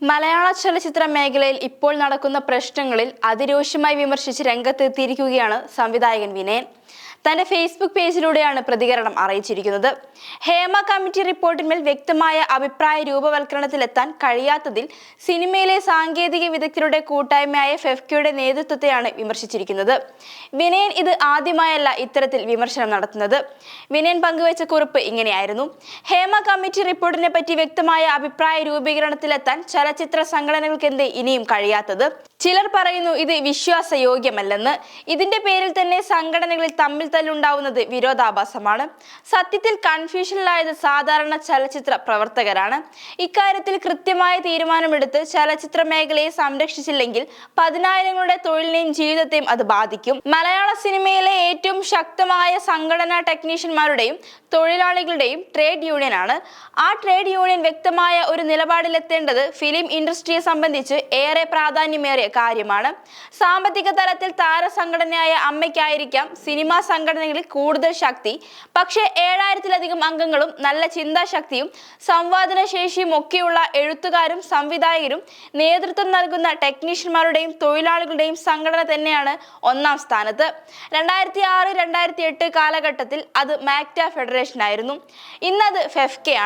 മലയാള ചലച്ചിത്ര മേഖലയിൽ ഇപ്പോൾ നടക്കുന്ന പ്രശ്നങ്ങളിൽ അതിരൂക്ഷമായി വിമർശിച്ച് രംഗത്തെത്തിയിരിക്കുകയാണ് സംവിധായകൻ വിനയൻ. തന്റെ ഫേസ്ബുക്ക് പേജിലൂടെയാണ് പ്രതികരണം അറിയിച്ചിരിക്കുന്നത്. ഹേമ കമ്മിറ്റി റിപ്പോർട്ടിന്മേൽ വ്യക്തമായ അഭിപ്രായ രൂപവൽക്കരണത്തിലെത്താൻ കഴിയാത്തതിൽ സിനിമയിലെ സാങ്കേതിക വിദഗ്ധരുടെ കൂട്ടായ്മയായ ഫെഫ്കയുടെ നേതൃത്വത്തെയാണ് വിമർശിച്ചിരിക്കുന്നത്. വിനയൻ ഇത് ആദ്യമായല്ല ഇത്തരത്തിൽ വിമർശനം നടത്തുന്നത്. വിനയൻ പങ്കുവച്ച കുറിപ്പ് ഇങ്ങനെയായിരുന്നു. ഹേമ കമ്മിറ്റി റിപ്പോർട്ടിനെ പറ്റി വ്യക്തമായ അഭിപ്രായ രൂപീകരണത്തിലെത്താൻ ചലച്ചിത്ര സംഘടനകൾക്കെന്തേ ഇനിയും കഴിയാത്തത്? ചിലർ പറയുന്നു ഇത് വിശ്വാസയോഗ്യമല്ലെന്ന്. ഇതിന്റെ പേരിൽ തന്നെ സംഘടനകളിൽ തമ്മിൽ തല്ലുണ്ടാവുന്നത് വിരോധാഭാസമാണ്. സത്യത്തിൽ കൺഫ്യൂഷനിലായത് സാധാരണ ചലച്ചിത്ര പ്രവർത്തകരാണ്. ഇക്കാര്യത്തിൽ കൃത്യമായ തീരുമാനമെടുത്ത് ചലച്ചിത്ര മേഖലയെ സംരക്ഷിച്ചില്ലെങ്കിൽ പതിനായിരങ്ങളുടെ തൊഴിലിനെയും ജീവിതത്തെയും അത് ബാധിക്കും. മലയാള സിനിമയിലെ ഏറ്റവും ശക്തമായ സംഘടനാ ടെക്നീഷ്യന്മാരുടെയും തൊഴിലാളികളുടെയും ട്രേഡ് യൂണിയനാണ്. ആ ട്രേഡ് യൂണിയൻ വ്യക്തമായ ഒരു നിലപാടിലെത്തേണ്ടത് ഫിലിം ഇൻഡസ്ട്രിയെ സംബന്ധിച്ച് ഏറെ പ്രാധാന്യമേറിയ കാര്യമാണ്. സാമ്പത്തിക തലത്തിൽ താരസംഘടനയായ അമ്മയ്ക്കായിരിക്കാം സിനിമാ സംഘടനകളിൽ കൂടുതൽ ശക്തി. പക്ഷേ ഏഴായിരത്തിലധികം അംഗങ്ങളും നല്ല ചിന്താശക്തിയും സംവാദന ശേഷിയും ഒക്കെയുള്ള എഴുത്തുകാരും സംവിധായകരും നേതൃത്വം നൽകുന്ന ടെക്നീഷ്യന്മാരുടെയും തൊഴിലാളികളുടെയും സംഘടന തന്നെയാണ് ഒന്നാം സ്ഥാനത്ത്. രണ്ടായിരത്തി ആറ് രണ്ടായിരത്തി എട്ട് കാലഘട്ടത്തിൽ അത് മാക്ട ഫെഡറേഷൻ ആയിരുന്നു ഇന്നത്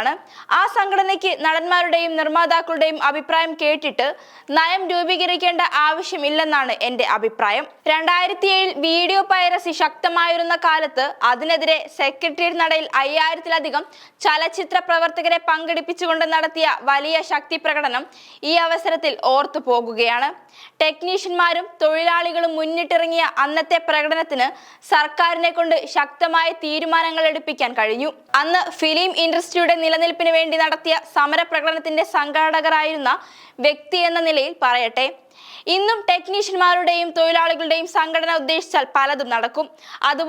ആണ്. ആ സംഘടനയ്ക്ക് നടന്മാരുടെയും നിർമ്മാതാക്കളുടെയും അഭിപ്രായം കേട്ടിട്ട് നയം രൂപീകരിക്കേണ്ട ആവശ്യമില്ലെന്നാണ് എന്റെ അഭിപ്രായം. രണ്ടായിരത്തി ഏഴിൽ വീഡിയോ പൈറസി ശക്തമായിരുന്ന കാലത്ത് അതിനെതിരെ സെക്രട്ടേറിയറ്റ് നടയിൽ അയ്യായിരത്തിലധികം ചലച്ചിത്ര പ്രവർത്തകരെ പങ്കെടുപ്പിച്ചുകൊണ്ട് നടത്തിയ വലിയ ശക്തി പ്രകടനം ഈ അവസരത്തിൽ ഓർത്തു പോകുകയാണ്. ടെക്നീഷ്യന്മാരും തൊഴിലാളികളും മുന്നിട്ടിറങ്ങിയ അന്നത്തെ പ്രകടനത്തിന് സർക്കാരിനെ കൊണ്ട് ശക്തമായ തീരുമാനങ്ങൾ എടുപ്പിക്കാൻ കഴിഞ്ഞു. അന്ന് ഫിലിം ഇൻഡസ്ട്രിയുടെ നിലനിൽപ്പിന് വേണ്ടി നടത്തിയ സമര പ്രകടനത്തിന്റെ സംഘാടകരായിരുന്ന വ്യക്തി എന്ന നിലയിൽ പറയട്ടെ. ഇന്നും ടെക്നീഷ്യന്മാരുടെയും തൊഴിലാളികളുടെയും സംഘടന ഉദ്ദേശിച്ചാൽ പലതും നടക്കും.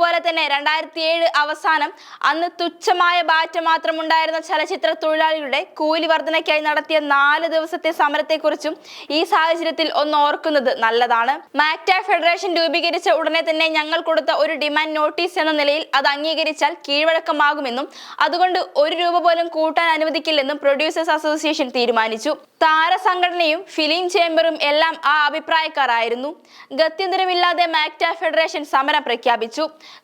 അതുപോലെ തന്നെ രണ്ടായിരത്തി ഏഴ് അവസാനം അന്ന് തുച്ഛമായ ബാറ്റ് മാത്രം ഉണ്ടായിരുന്ന ചലച്ചിത്ര തൊഴിലാളികളുടെ കൂലി വർധനയ്ക്കായി നടത്തിയ നാല് ദിവസത്തെ സമരത്തെക്കുറിച്ചും ഈ സാഹചര്യത്തിൽ ഒന്ന് ഓർക്കുന്നത് നല്ലതാണ്. മാക്ട ഫെഡറേഷൻ രൂപീകരിച്ച ഉടനെ തന്നെ ഞങ്ങൾ കൊടുത്ത ഒരു ഡിമാൻഡ് നോട്ടീസ് എന്ന നിലയിൽ അത് അംഗീകരിച്ചാൽ കീഴ്വഴക്കമാകുമെന്നും അതുകൊണ്ട് ഒരു രൂപ പോലും കൂട്ടാൻ അനുവദിക്കില്ലെന്നും പ്രൊഡ്യൂസേഴ്സ് അസോസിയേഷൻ തീരുമാനിച്ചു. താരസംഘടനയും ഫിലിം ചേംബറും എല്ലാം ആ അഭിപ്രായക്കാരായിരുന്നു. ഗത്യന്തരമില്ലാതെ മാക്ട ഫെഡറേഷൻ സമരം പ്രഖ്യാപിച്ചു.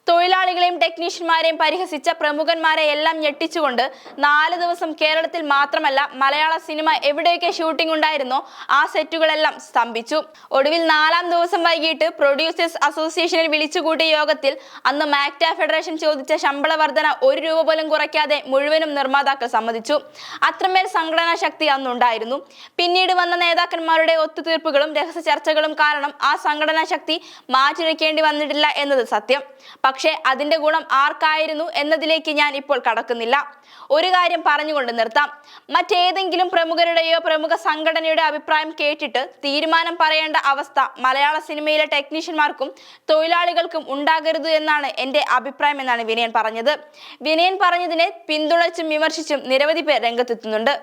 തൊഴിലാളികളെയും ടെക്നീഷ്യന്മാരെയും പരിഹസിച്ച പ്രമുഖന്മാരെ എല്ലാം ഞെട്ടിച്ചുകൊണ്ട് നാല് ദിവസം കേരളത്തിൽ മാത്രമല്ല മലയാള സിനിമ എവിടെയൊക്കെ ഷൂട്ടിംഗ് ഉണ്ടായിരുന്നോ ആ സെറ്റുകളെല്ലാം സ്തംഭിച്ചു. ഒടുവിൽ നാലാം ദിവസം വൈകിട്ട് പ്രൊഡ്യൂസേഴ്സ് അസോസിയേഷനിൽ വിളിച്ചുകൂട്ടിയ യോഗത്തിൽ അന്ന് മാക്ട ഫെഡറേഷൻ ചോദിച്ച ശമ്പള വർധന ഒരു രൂപ പോലും കുറയ്ക്കാതെ മുഴുവനും നിർമ്മാതാക്കൾ സമ്മതിച്ചു. അത്രമേൽ സംഘടനാ ശക്തി അന്നുണ്ടായിരുന്നു. പിന്നീട് വന്ന നേതാക്കന്മാരുടെ ഒത്തുതീർപ്പുകളും രഹസ്യ ചർച്ചകളും കാരണം ആ സംഘടനാ ശക്തി മാറ്റിവെക്കേണ്ടി വന്നിട്ടില്ല എന്നത് സത്യം. പക്ഷേ അതിന്റെ ഗുണം ആർക്കായിരുന്നു എന്നതിലേക്ക് ഞാൻ ഇപ്പോൾ കടക്കുന്നില്ല. ഒരു കാര്യം പറഞ്ഞുകൊണ്ട് നിർത്താം. മറ്റേതെങ്കിലും പ്രമുഖരുടെയോ പ്രമുഖ സംഘടനയുടെ അഭിപ്രായം കേട്ടിട്ട് തീരുമാനം പറയേണ്ട അവസ്ഥ മലയാള സിനിമയിലെ ടെക്നീഷ്യന്മാർക്കും തൊഴിലാളികൾക്കും ഉണ്ടാകരുത് എന്നാണ് എന്റെ അഭിപ്രായം എന്നാണ് വിനയൻ പറഞ്ഞത്. വിനയൻ പറഞ്ഞതിനെ പിന്തുണച്ചും വിമർശിച്ചും നിരവധി പേർ രംഗത്തെത്തുന്നുണ്ട്.